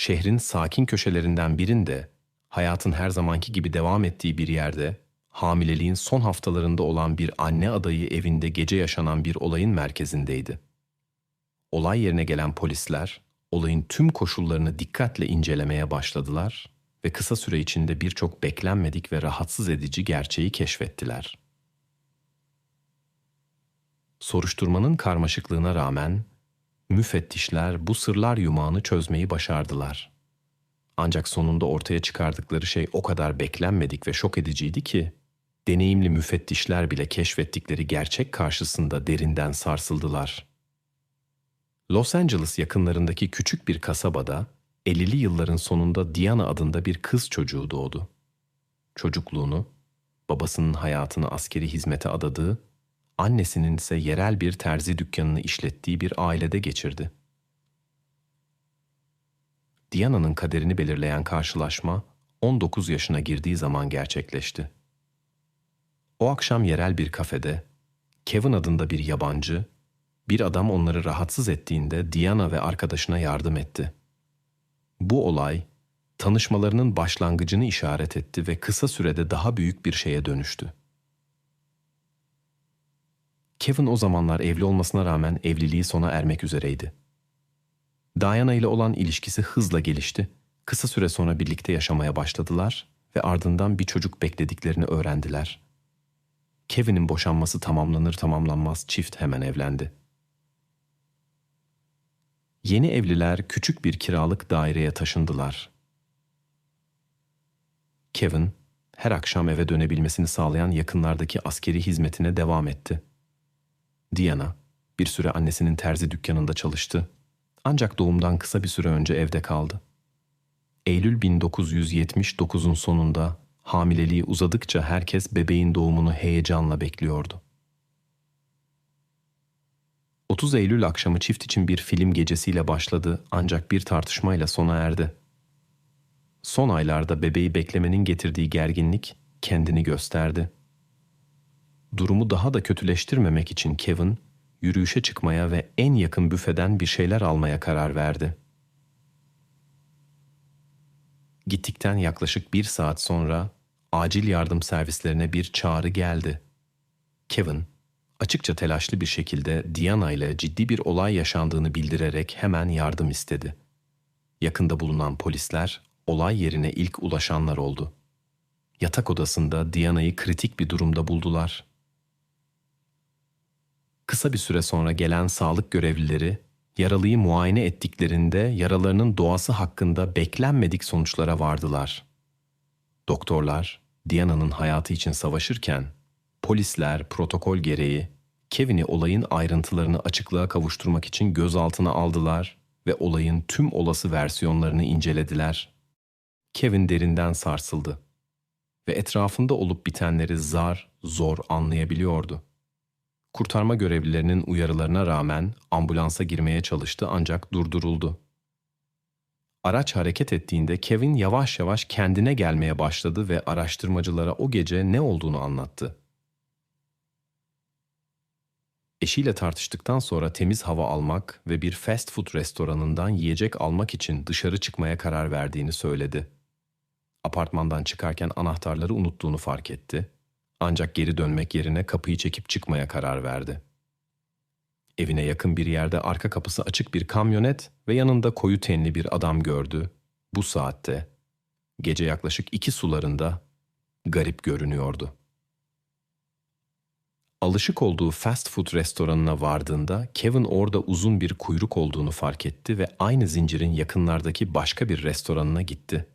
şehrin sakin köşelerinden birinde, hayatın her zamanki gibi devam ettiği bir yerde, hamileliğin son haftalarında olan bir anne adayı evinde gece yaşanan bir olayın merkezindeydi. Olay yerine gelen polisler, olayın tüm koşullarını dikkatle incelemeye başladılar ve kısa süre içinde birçok beklenmedik ve rahatsız edici gerçeği keşfettiler. Soruşturmanın karmaşıklığına rağmen müfettişler bu sırlar yumağını çözmeyi başardılar. Ancak sonunda ortaya çıkardıkları şey o kadar beklenmedik ve şok ediciydi ki deneyimli müfettişler bile keşfettikleri gerçek karşısında derinden sarsıldılar. Los Angeles yakınlarındaki küçük bir kasabada 50'li yılların sonunda Diana adında bir kız çocuğu doğdu. Çocukluğunu, babasının hayatını askeri hizmete adadığı, annesinin ise yerel bir terzi dükkanını işlettiği bir ailede geçirdi. Diana'nın kaderini belirleyen karşılaşma 19 yaşına girdiği zaman gerçekleşti. O akşam yerel bir kafede Kevin adında bir yabancı, bir adam onları rahatsız ettiğinde Diana ve arkadaşına yardım etti. Bu olay tanışmalarının başlangıcını işaret etti ve kısa sürede daha büyük bir şeye dönüştü. Kevin o zamanlar evli olmasına rağmen evliliği sona ermek üzereydi. Diana ile olan ilişkisi hızla gelişti. Kısa süre sonra birlikte yaşamaya başladılar ve ardından bir çocuk beklediklerini öğrendiler. Kevin'in boşanması tamamlanır tamamlanmaz çift hemen evlendi. Yeni evliler küçük bir kiralık daireye taşındılar. Kevin, her akşam eve dönebilmesini sağlayan yakınlardaki askeri hizmetine devam etti. Diana, bir süre annesinin terzi dükkanında çalıştı. Ancak doğumdan kısa bir süre önce evde kaldı. Eylül 1979'un sonunda hamileliği uzadıkça herkes bebeğin doğumunu heyecanla bekliyordu. 30 Eylül akşamı çift için bir film gecesiyle başladı ancak bir tartışmayla sona erdi. Son aylarda bebeği beklemenin getirdiği gerginlik kendini gösterdi. Durumu daha da kötüleştirmemek için Kevin, yürüyüşe çıkmaya ve en yakın büfeden bir şeyler almaya karar verdi. Gittikten yaklaşık bir saat sonra acil yardım servislerine bir çağrı geldi. Kevin, açıkça telaşlı bir şekilde Diana ile ciddi bir olay yaşandığını bildirerek hemen yardım istedi. Yakında bulunan polisler olay yerine ilk ulaşanlar oldu. Yatak odasında Diana'yı kritik bir durumda buldular. Kısa bir süre sonra gelen sağlık görevlileri yaralıyı muayene ettiklerinde yaralarının doğası hakkında beklenmedik sonuçlara vardılar. Doktorlar Diana'nın hayatı için savaşırken polisler protokol gereği Kevin'i olayın ayrıntılarını açıklığa kavuşturmak için gözaltına aldılar ve olayın tüm olası versiyonlarını incelediler. Kevin derinden sarsıldı ve etrafında olup bitenleri zar zor anlayabiliyordu. Kurtarma görevlilerinin uyarılarına rağmen ambulansa girmeye çalıştı ancak durduruldu. Araç hareket ettiğinde Kevin yavaş yavaş kendine gelmeye başladı ve araştırmacılara o gece ne olduğunu anlattı. Eşiyle tartıştıktan sonra temiz hava almak ve bir fast food restoranından yiyecek almak için dışarı çıkmaya karar verdiğini söyledi. Apartmandan çıkarken anahtarları unuttuğunu fark etti ancak geri dönmek yerine kapıyı çekip çıkmaya karar verdi. Evine yakın bir yerde arka kapısı açık bir kamyonet ve yanında koyu tenli bir adam gördü. Bu saatte, gece yaklaşık iki sularında garip görünüyordu. Alışık olduğu fast food restoranına vardığında Kevin orada uzun bir kuyruk olduğunu fark etti ve aynı zincirin yakınlardaki başka bir restoranına gitti.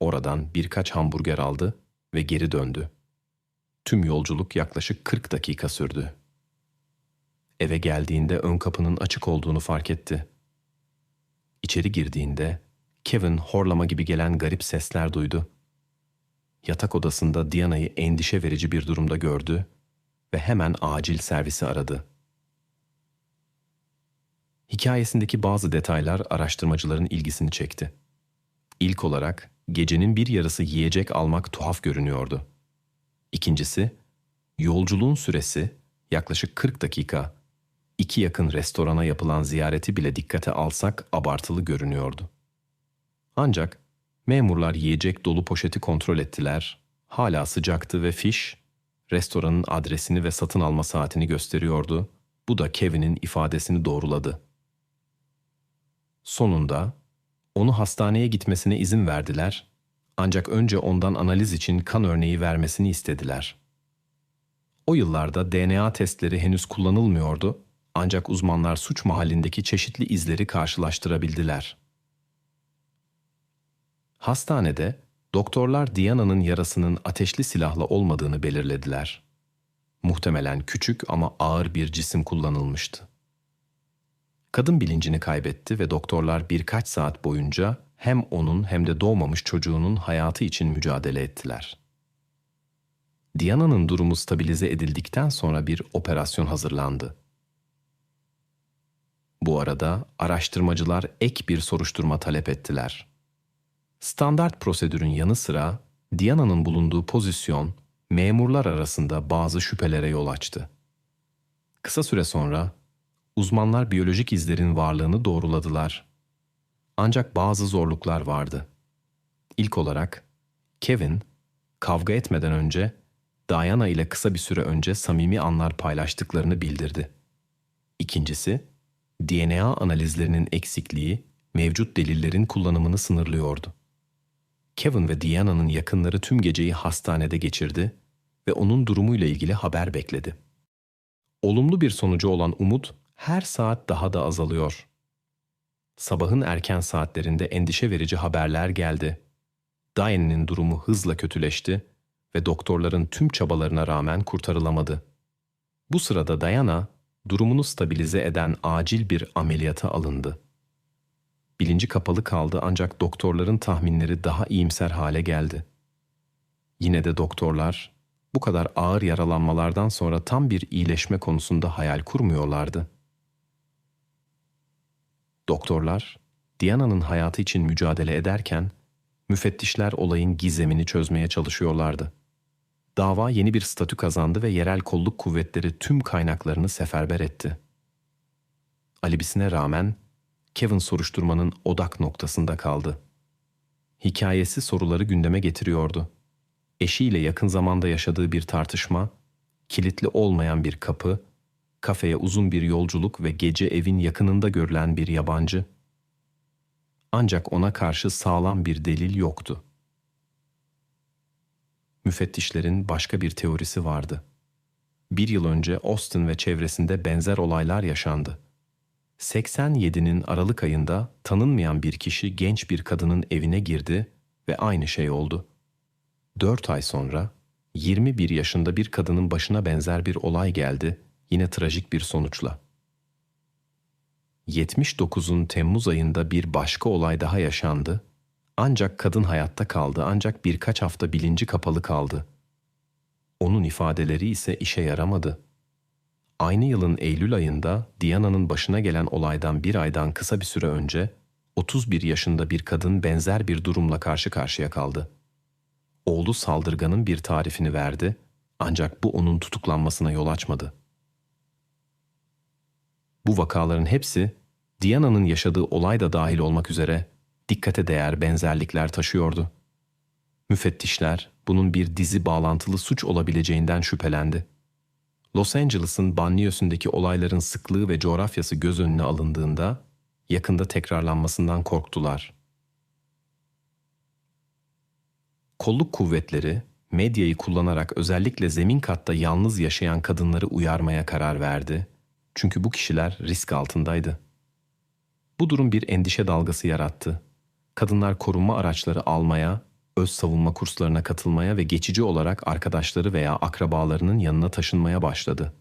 Oradan birkaç hamburger aldı ve geri döndü. Tüm yolculuk yaklaşık 40 dakika sürdü. Eve geldiğinde ön kapının açık olduğunu fark etti. İçeri girdiğinde Kevin horlama gibi gelen garip sesler duydu. Yatak odasında Diana'yı endişe verici bir durumda gördü ve hemen acil servisi aradı. Hikayesindeki bazı detaylar araştırmacıların ilgisini çekti. İlk olarak gecenin bir yarısı yiyecek almak tuhaf görünüyordu. İkincisi, yolculuğun süresi yaklaşık 40 dakika. İki yakın restorana yapılan ziyareti bile dikkate alsak abartılı görünüyordu. Ancak memurlar yiyecek dolu poşeti kontrol ettiler. Hala sıcaktı ve fiş, restoranın adresini ve satın alma saatini gösteriyordu. Bu da Kevin'in ifadesini doğruladı. Sonunda onu hastaneye gitmesine izin verdiler ancak önce ondan analiz için kan örneği vermesini istediler. O yıllarda DNA testleri henüz kullanılmıyordu ancak uzmanlar suç mahallindeki çeşitli izleri karşılaştırabildiler. Hastanede doktorlar Diana'nın yarasının ateşli silahla olmadığını belirlediler. Muhtemelen küçük ama ağır bir cisim kullanılmıştı. Kadın bilincini kaybetti ve doktorlar birkaç saat boyunca hem onun hem de doğmamış çocuğunun hayatı için mücadele ettiler. Diana'nın durumu stabilize edildikten sonra bir operasyon hazırlandı. Bu arada araştırmacılar ek bir soruşturma talep ettiler. Standart prosedürün yanı sıra Diana'nın bulunduğu pozisyon memurlar arasında bazı şüphelere yol açtı. Kısa süre sonra uzmanlar biyolojik izlerin varlığını doğruladılar. Ancak bazı zorluklar vardı. İlk olarak Kevin kavga etmeden önce Diana ile kısa bir süre önce samimi anlar paylaştıklarını bildirdi. İkincisi, DNA analizlerinin eksikliği mevcut delillerin kullanımını sınırlıyordu. Kevin ve Diana'nın yakınları tüm geceyi hastanede geçirdi ve onun durumuyla ilgili haber bekledi. Olumlu bir sonucu olan umut her saat daha da azalıyor. Sabahın erken saatlerinde endişe verici haberler geldi. Diane'nin durumu hızla kötüleşti ve doktorların tüm çabalarına rağmen kurtarılamadı. Bu sırada Diana, durumunu stabilize eden acil bir ameliyata alındı. Bilinci kapalı kaldı ancak doktorların tahminleri daha iyimser hale geldi. Yine de doktorlar bu kadar ağır yaralanmalardan sonra tam bir iyileşme konusunda hayal kurmuyorlardı. Doktorlar, Diana'nın hayatı için mücadele ederken, müfettişler olayın gizemini çözmeye çalışıyorlardı. Dava yeni bir statü kazandı ve yerel kolluk kuvvetleri tüm kaynaklarını seferber etti. Alibisine rağmen Kevin soruşturmanın odak noktasında kaldı. Hikayesi soruları gündeme getiriyordu. Eşiyle yakın zamanda yaşadığı bir tartışma, kilitli olmayan bir kapı kafeye uzun bir yolculuk ve gece evin yakınında görülen bir yabancı. Ancak ona karşı sağlam bir delil yoktu. Müfettişlerin başka bir teorisi vardı. Bir yıl önce Austin ve çevresinde benzer olaylar yaşandı. 87'nin Aralık ayında tanınmayan bir kişi genç bir kadının evine girdi ve aynı şey oldu. Dört ay sonra 21 yaşında bir kadının başına benzer bir olay geldi yine trajik bir sonuçla. 79'un Temmuz ayında bir başka olay daha yaşandı. Ancak kadın hayatta kaldı ancak birkaç hafta bilinci kapalı kaldı. Onun ifadeleri ise işe yaramadı. Aynı yılın Eylül ayında Diana'nın başına gelen olaydan bir aydan kısa bir süre önce 31 yaşında bir kadın benzer bir durumla karşı karşıya kaldı. Oğlu saldırganın bir tarifini verdi ancak bu onun tutuklanmasına yol açmadı. Bu vakaların hepsi Diana'nın yaşadığı olay da dahil olmak üzere dikkate değer benzerlikler taşıyordu. Müfettişler bunun bir dizi bağlantılı suç olabileceğinden şüphelendi. Los Angeles'ın banliyösündeki olayların sıklığı ve coğrafyası göz önüne alındığında yakında tekrarlanmasından korktular. Kolluk kuvvetleri medyayı kullanarak özellikle zemin katta yalnız yaşayan kadınları uyarmaya karar verdi çünkü bu kişiler risk altındaydı. Bu durum bir endişe dalgası yarattı. Kadınlar korunma araçları almaya, öz savunma kurslarına katılmaya ve geçici olarak arkadaşları veya akrabalarının yanına taşınmaya başladı.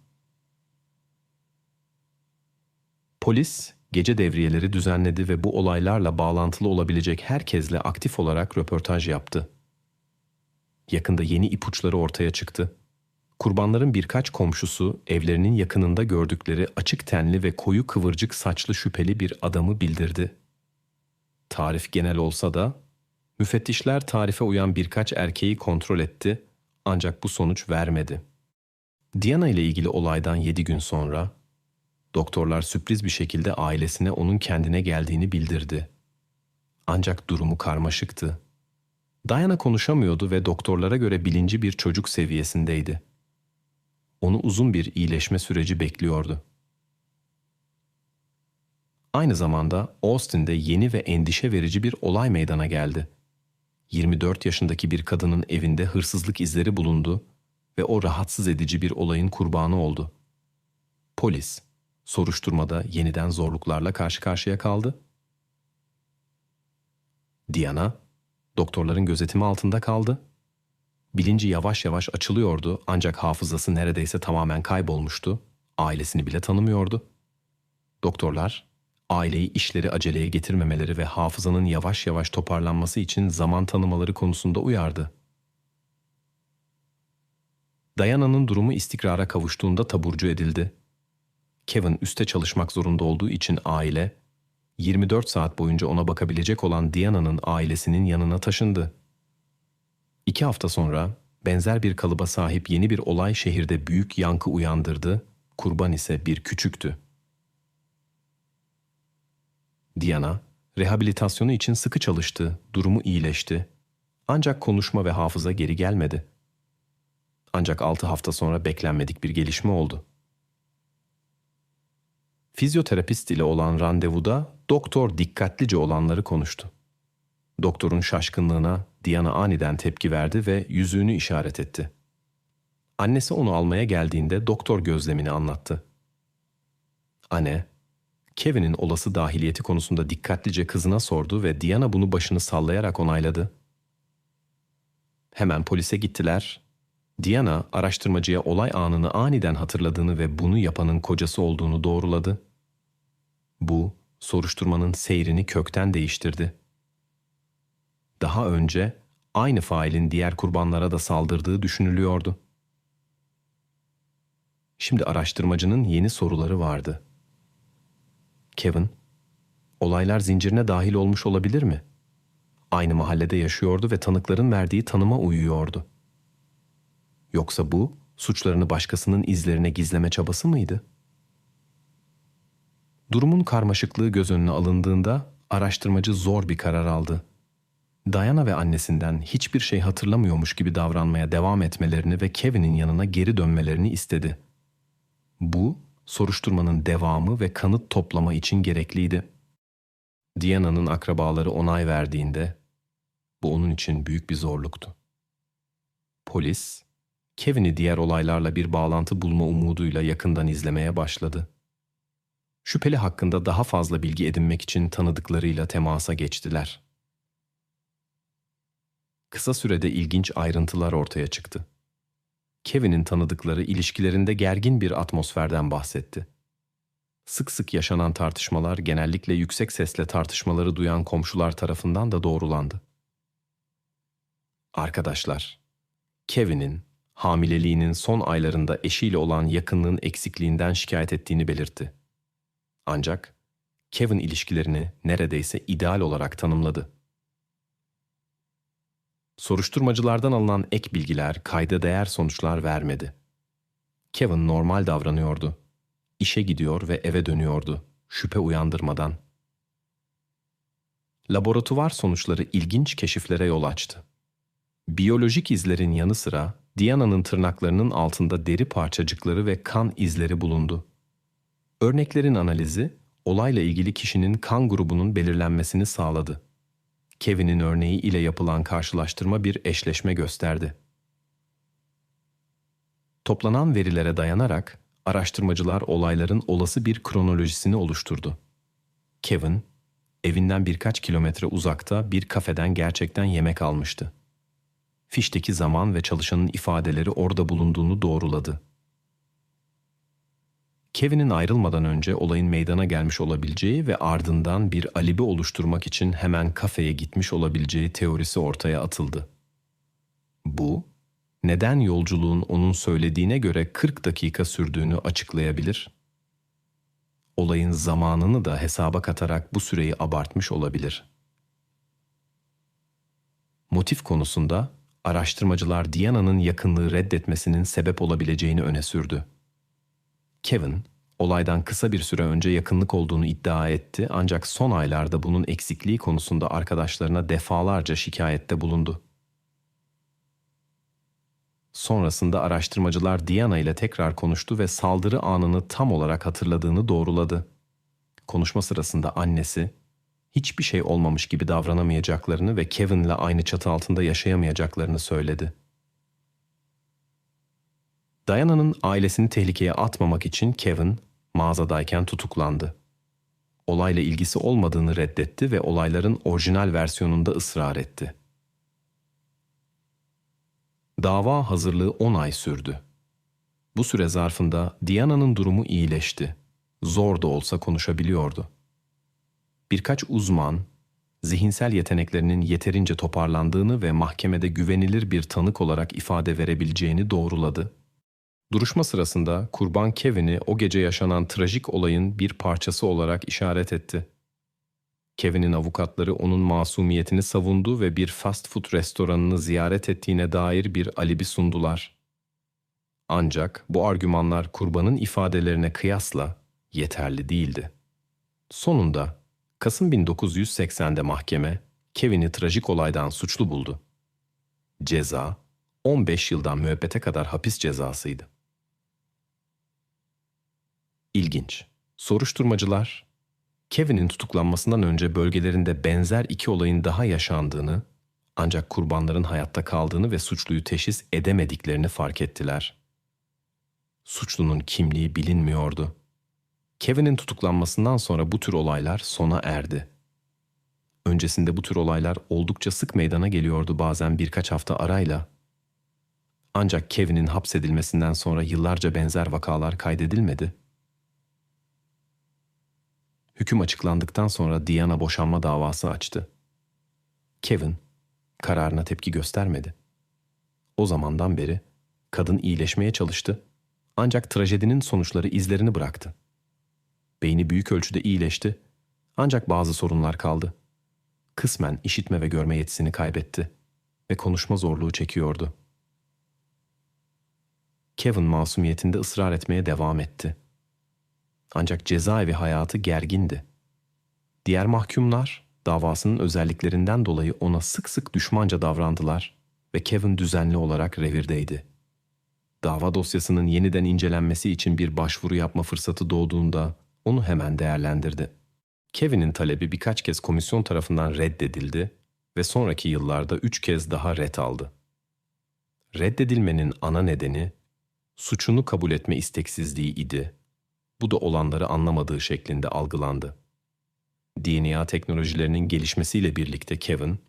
Polis gece devriyeleri düzenledi ve bu olaylarla bağlantılı olabilecek herkesle aktif olarak röportaj yaptı. Yakında yeni ipuçları ortaya çıktı. Kurbanların birkaç komşusu evlerinin yakınında gördükleri açık tenli ve koyu kıvırcık saçlı şüpheli bir adamı bildirdi. Tarif genel olsa da müfettişler tarife uyan birkaç erkeği kontrol etti ancak bu sonuç vermedi. Diana ile ilgili olaydan yedi gün sonra doktorlar sürpriz bir şekilde ailesine onun kendine geldiğini bildirdi. Ancak durumu karmaşıktı. Diana konuşamıyordu ve doktorlara göre bilinci bir çocuk seviyesindeydi. Onu uzun bir iyileşme süreci bekliyordu. Aynı zamanda Austin'de yeni ve endişe verici bir olay meydana geldi. 24 yaşındaki bir kadının evinde hırsızlık izleri bulundu ve o rahatsız edici bir olayın kurbanı oldu. Polis, soruşturmada yeniden zorluklarla karşı karşıya kaldı. Diana, doktorların gözetimi altında kaldı. Bilinci yavaş yavaş açılıyordu ancak hafızası neredeyse tamamen kaybolmuştu. Ailesini bile tanımıyordu. Doktorlar, aileyi işleri aceleye getirmemeleri ve hafızanın yavaş yavaş toparlanması için zaman tanımaları konusunda uyardı. Diana'nın durumu istikrara kavuştuğunda taburcu edildi. Kevin üste çalışmak zorunda olduğu için aile, 24 saat boyunca ona bakabilecek olan Diana'nın ailesinin yanına taşındı. İki hafta sonra benzer bir kalıba sahip yeni bir olay şehirde büyük yankı uyandırdı, kurban ise bir küçüktü. Diana, rehabilitasyonu için sıkı çalıştı, durumu iyileşti. Ancak konuşma ve hafıza geri gelmedi. Ancak altı hafta sonra beklenmedik bir gelişme oldu. Fizyoterapist ile olan randevuda doktor dikkatlice olanları konuştu. Doktorun şaşkınlığına Diana aniden tepki verdi ve yüzüğünü işaret etti. Annesi onu almaya geldiğinde doktor gözlemini anlattı. Anne, Kevin'in olası dahiliyeti konusunda dikkatlice kızına sordu ve Diana bunu başını sallayarak onayladı. Hemen polise gittiler. Diana araştırmacıya olay anını aniden hatırladığını ve bunu yapanın kocası olduğunu doğruladı. Bu soruşturmanın seyrini kökten değiştirdi. Daha önce aynı failin diğer kurbanlara da saldırdığı düşünülüyordu. Şimdi araştırmacının yeni soruları vardı. Kevin, olaylar zincirine dahil olmuş olabilir mi? Aynı mahallede yaşıyordu ve tanıkların verdiği tanıma uyuyordu. Yoksa bu suçlarını başkasının izlerine gizleme çabası mıydı? Durumun karmaşıklığı göz önüne alındığında araştırmacı zor bir karar aldı. Diana ve annesinden hiçbir şey hatırlamıyormuş gibi davranmaya devam etmelerini ve Kevin'in yanına geri dönmelerini istedi. Bu, soruşturmanın devamı ve kanıt toplama için gerekliydi. Diana'nın akrabaları onay verdiğinde bu onun için büyük bir zorluktu. Polis, Kevin'i diğer olaylarla bir bağlantı bulma umuduyla yakından izlemeye başladı. Şüpheli hakkında daha fazla bilgi edinmek için tanıdıklarıyla temasa geçtiler. Kısa sürede ilginç ayrıntılar ortaya çıktı. Kevin'in tanıdıkları ilişkilerinde gergin bir atmosferden bahsetti. Sık sık yaşanan tartışmalar genellikle yüksek sesle tartışmaları duyan komşular tarafından da doğrulandı. Arkadaşlar, Kevin'in hamileliğinin son aylarında eşiyle olan yakınlığın eksikliğinden şikayet ettiğini belirtti. Ancak Kevin ilişkilerini neredeyse ideal olarak tanımladı. Soruşturmacılardan alınan ek bilgiler kayda değer sonuçlar vermedi. Kevin normal davranıyordu. İşe gidiyor ve eve dönüyordu, şüphe uyandırmadan. Laboratuvar sonuçları ilginç keşiflere yol açtı. Biyolojik izlerin yanı sıra Diana'nın tırnaklarının altında deri parçacıkları ve kan izleri bulundu. Örneklerin analizi, olayla ilgili kişinin kan grubunun belirlenmesini sağladı. Kevin'in örneği ile yapılan karşılaştırma bir eşleşme gösterdi. Toplanan verilere dayanarak araştırmacılar olayların olası bir kronolojisini oluşturdu. Kevin, evinden birkaç kilometre uzakta bir kafeden gerçekten yemek almıştı. Fişteki zaman ve çalışanın ifadeleri orada bulunduğunu doğruladı. Kevin'in ayrılmadan önce olayın meydana gelmiş olabileceği ve ardından bir alibi oluşturmak için hemen kafeye gitmiş olabileceği teorisi ortaya atıldı. Bu, neden yolculuğun onun söylediğine göre 40 dakika sürdüğünü açıklayabilir. Olayın zamanını da hesaba katarak bu süreyi abartmış olabilir. Motif konusunda araştırmacılar Diana'nın yakınlığı reddetmesinin sebep olabileceğini öne sürdü. Kevin, olaydan kısa bir süre önce yakınlık olduğunu iddia etti ancak son aylarda bunun eksikliği konusunda arkadaşlarına defalarca şikayette bulundu. Sonrasında araştırmacılar Diana ile tekrar konuştu ve saldırı anını tam olarak hatırladığını doğruladı. Konuşma sırasında annesi, hiçbir şey olmamış gibi davranamayacaklarını ve Kevin'le aynı çatı altında yaşayamayacaklarını söyledi. Diana'nın ailesini tehlikeye atmamak için Kevin mağazadayken tutuklandı. Olayla ilgisi olmadığını reddetti ve olayların orijinal versiyonunda ısrar etti. Dava hazırlığı 10 ay sürdü. Bu süre zarfında Diana'nın durumu iyileşti. Zor da olsa konuşabiliyordu. Birkaç uzman, zihinsel yeteneklerinin yeterince toparlandığını ve mahkemede güvenilir bir tanık olarak ifade verebileceğini doğruladı. Duruşma sırasında kurban Kevin'i o gece yaşanan trajik olayın bir parçası olarak işaret etti. Kevin'in avukatları onun masumiyetini savundu ve bir fast food restoranını ziyaret ettiğine dair bir alibi sundular. Ancak bu argümanlar kurbanın ifadelerine kıyasla yeterli değildi. Sonunda Kasım 1980'de mahkeme Kevin'i trajik olaydan suçlu buldu. Ceza 15 yıldan müebbete kadar hapis cezasıydı. İlginç. Soruşturmacılar Kevin'in tutuklanmasından önce bölgelerinde benzer iki olayın daha yaşandığını, ancak kurbanların hayatta kaldığını ve suçluyu teşhis edemediklerini fark ettiler. Suçlunun kimliği bilinmiyordu. Kevin'in tutuklanmasından sonra bu tür olaylar sona erdi. Öncesinde bu tür olaylar oldukça sık meydana geliyordu bazen birkaç hafta arayla. Ancak Kevin'in hapsedilmesinden sonra yıllarca benzer vakalar kaydedilmedi. Hüküm açıklandıktan sonra Diana boşanma davası açtı. Kevin kararına tepki göstermedi. O zamandan beri kadın iyileşmeye çalıştı ancak trajedinin sonuçları izlerini bıraktı. Beyni büyük ölçüde iyileşti ancak bazı sorunlar kaldı. Kısmen işitme ve görme yetisini kaybetti ve konuşma zorluğu çekiyordu. Kevin masumiyetinde ısrar etmeye devam etti. Ancak cezaevi hayatı gergindi. Diğer mahkumlar davasının özelliklerinden dolayı ona sık sık düşmanca davrandılar ve Kevin düzenli olarak revirdeydi. Dava dosyasının yeniden incelenmesi için bir başvuru yapma fırsatı doğduğunda onu hemen değerlendirdi. Kevin'in talebi birkaç kez komisyon tarafından reddedildi ve sonraki yıllarda üç kez daha red aldı. Reddedilmenin ana nedeni suçunu kabul etme isteksizliği idi bu da olanları anlamadığı şeklinde algılandı. DNA teknolojilerinin gelişmesiyle birlikte Kevin,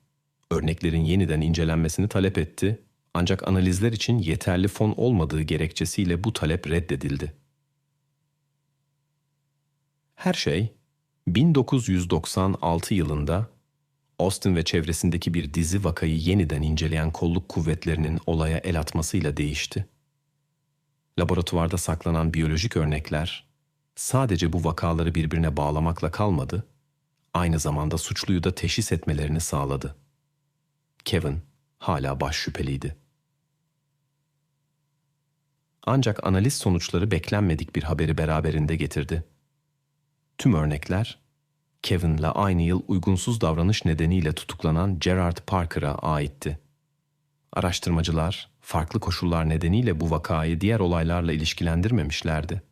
örneklerin yeniden incelenmesini talep etti ancak analizler için yeterli fon olmadığı gerekçesiyle bu talep reddedildi. Her şey 1996 yılında Austin ve çevresindeki bir dizi vakayı yeniden inceleyen kolluk kuvvetlerinin olaya el atmasıyla değişti. Laboratuvarda saklanan biyolojik örnekler sadece bu vakaları birbirine bağlamakla kalmadı, aynı zamanda suçluyu da teşhis etmelerini sağladı. Kevin hala baş şüpheliydi. Ancak analiz sonuçları beklenmedik bir haberi beraberinde getirdi. Tüm örnekler Kevin'le aynı yıl uygunsuz davranış nedeniyle tutuklanan Gerard Parker'a aitti. Araştırmacılar farklı koşullar nedeniyle bu vakayı diğer olaylarla ilişkilendirmemişlerdi.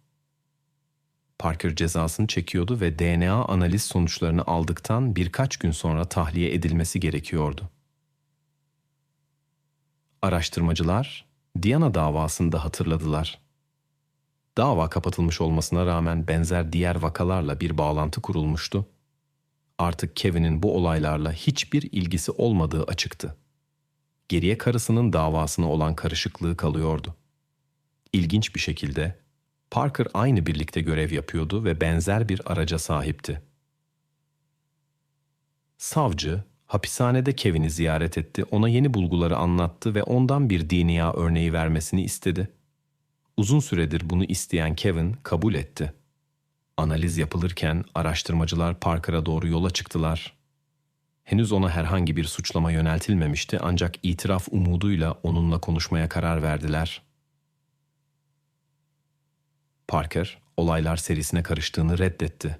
Parker cezasını çekiyordu ve DNA analiz sonuçlarını aldıktan birkaç gün sonra tahliye edilmesi gerekiyordu. Araştırmacılar Diana davasını da hatırladılar. Dava kapatılmış olmasına rağmen benzer diğer vakalarla bir bağlantı kurulmuştu. Artık Kevin'in bu olaylarla hiçbir ilgisi olmadığı açıktı. Geriye karısının davasına olan karışıklığı kalıyordu. İlginç bir şekilde Parker aynı birlikte görev yapıyordu ve benzer bir araca sahipti. Savcı, hapishanede Kevin'i ziyaret etti, ona yeni bulguları anlattı ve ondan bir DNA örneği vermesini istedi. Uzun süredir bunu isteyen Kevin kabul etti. Analiz yapılırken araştırmacılar Parker'a doğru yola çıktılar. Henüz ona herhangi bir suçlama yöneltilmemişti ancak itiraf umuduyla onunla konuşmaya karar verdiler.'' Parker, olaylar serisine karıştığını reddetti.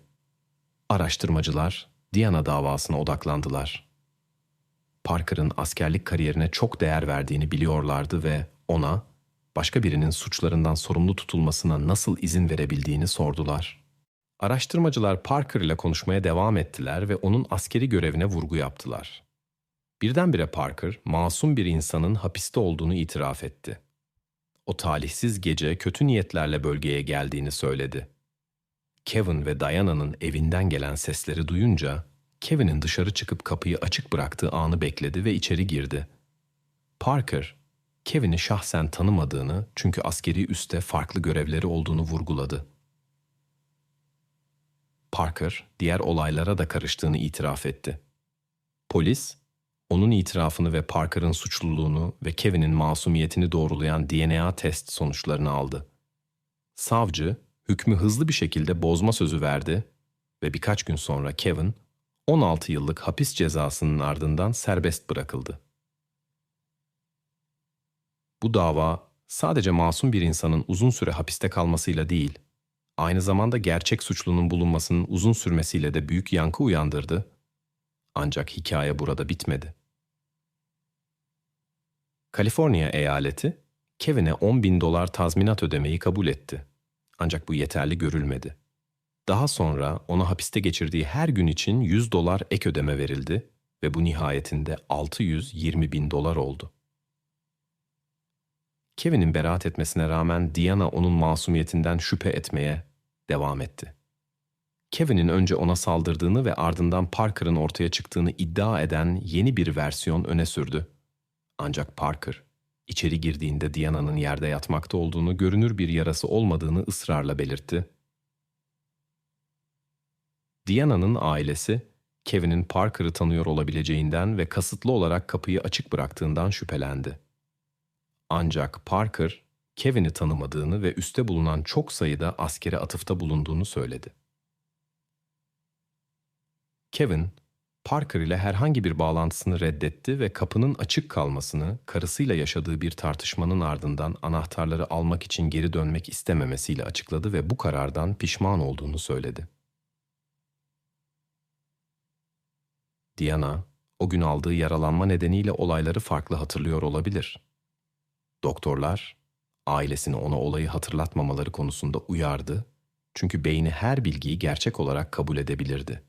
Araştırmacılar Diana davasına odaklandılar. Parker'ın askerlik kariyerine çok değer verdiğini biliyorlardı ve ona başka birinin suçlarından sorumlu tutulmasına nasıl izin verebildiğini sordular. Araştırmacılar Parker ile konuşmaya devam ettiler ve onun askeri görevine vurgu yaptılar. Birdenbire Parker, masum bir insanın hapiste olduğunu itiraf etti. O talihsiz gece kötü niyetlerle bölgeye geldiğini söyledi. Kevin ve Diana'nın evinden gelen sesleri duyunca, Kevin'in dışarı çıkıp kapıyı açık bıraktığı anı bekledi ve içeri girdi. Parker, Kevin'i şahsen tanımadığını çünkü askeri üste farklı görevleri olduğunu vurguladı. Parker, diğer olaylara da karıştığını itiraf etti. Polis, onun itirafını ve Parker'ın suçluluğunu ve Kevin'in masumiyetini doğrulayan DNA test sonuçlarını aldı. Savcı, hükmü hızlı bir şekilde bozma sözü verdi ve birkaç gün sonra Kevin, 16 yıllık hapis cezasının ardından serbest bırakıldı. Bu dava sadece masum bir insanın uzun süre hapiste kalmasıyla değil, aynı zamanda gerçek suçlunun bulunmasının uzun sürmesiyle de büyük yankı uyandırdı. Ancak hikaye burada bitmedi. Kaliforniya eyaleti, Kevin'e 10 bin dolar tazminat ödemeyi kabul etti. Ancak bu yeterli görülmedi. Daha sonra ona hapiste geçirdiği her gün için 100 dolar ek ödeme verildi ve bu nihayetinde 620 bin dolar oldu. Kevin'in beraat etmesine rağmen Diana onun masumiyetinden şüphe etmeye devam etti. Kevin'in önce ona saldırdığını ve ardından Parker'ın ortaya çıktığını iddia eden yeni bir versiyon öne sürdü. Ancak Parker, içeri girdiğinde Diana'nın yerde yatmakta olduğunu, görünür bir yarası olmadığını ısrarla belirtti. Diana'nın ailesi, Kevin'in Parker'ı tanıyor olabileceğinden ve kasıtlı olarak kapıyı açık bıraktığından şüphelendi. Ancak Parker, Kevin'i tanımadığını ve üste bulunan çok sayıda askere atıfta bulunduğunu söyledi. Kevin, Parker ile herhangi bir bağlantısını reddetti ve kapının açık kalmasını karısıyla yaşadığı bir tartışmanın ardından anahtarları almak için geri dönmek istememesiyle açıkladı ve bu karardan pişman olduğunu söyledi. Diana, o gün aldığı yaralanma nedeniyle olayları farklı hatırlıyor olabilir. Doktorlar, ailesini ona olayı hatırlatmamaları konusunda uyardı çünkü beyni her bilgiyi gerçek olarak kabul edebilirdi.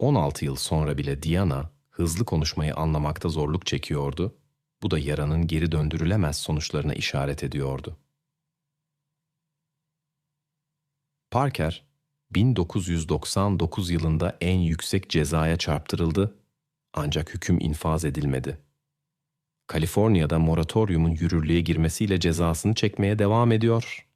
16 yıl sonra bile Diana hızlı konuşmayı anlamakta zorluk çekiyordu. Bu da yaranın geri döndürülemez sonuçlarına işaret ediyordu. Parker, 1999 yılında en yüksek cezaya çarptırıldı ancak hüküm infaz edilmedi. Kaliforniya'da moratoriumun yürürlüğe girmesiyle cezasını çekmeye devam ediyor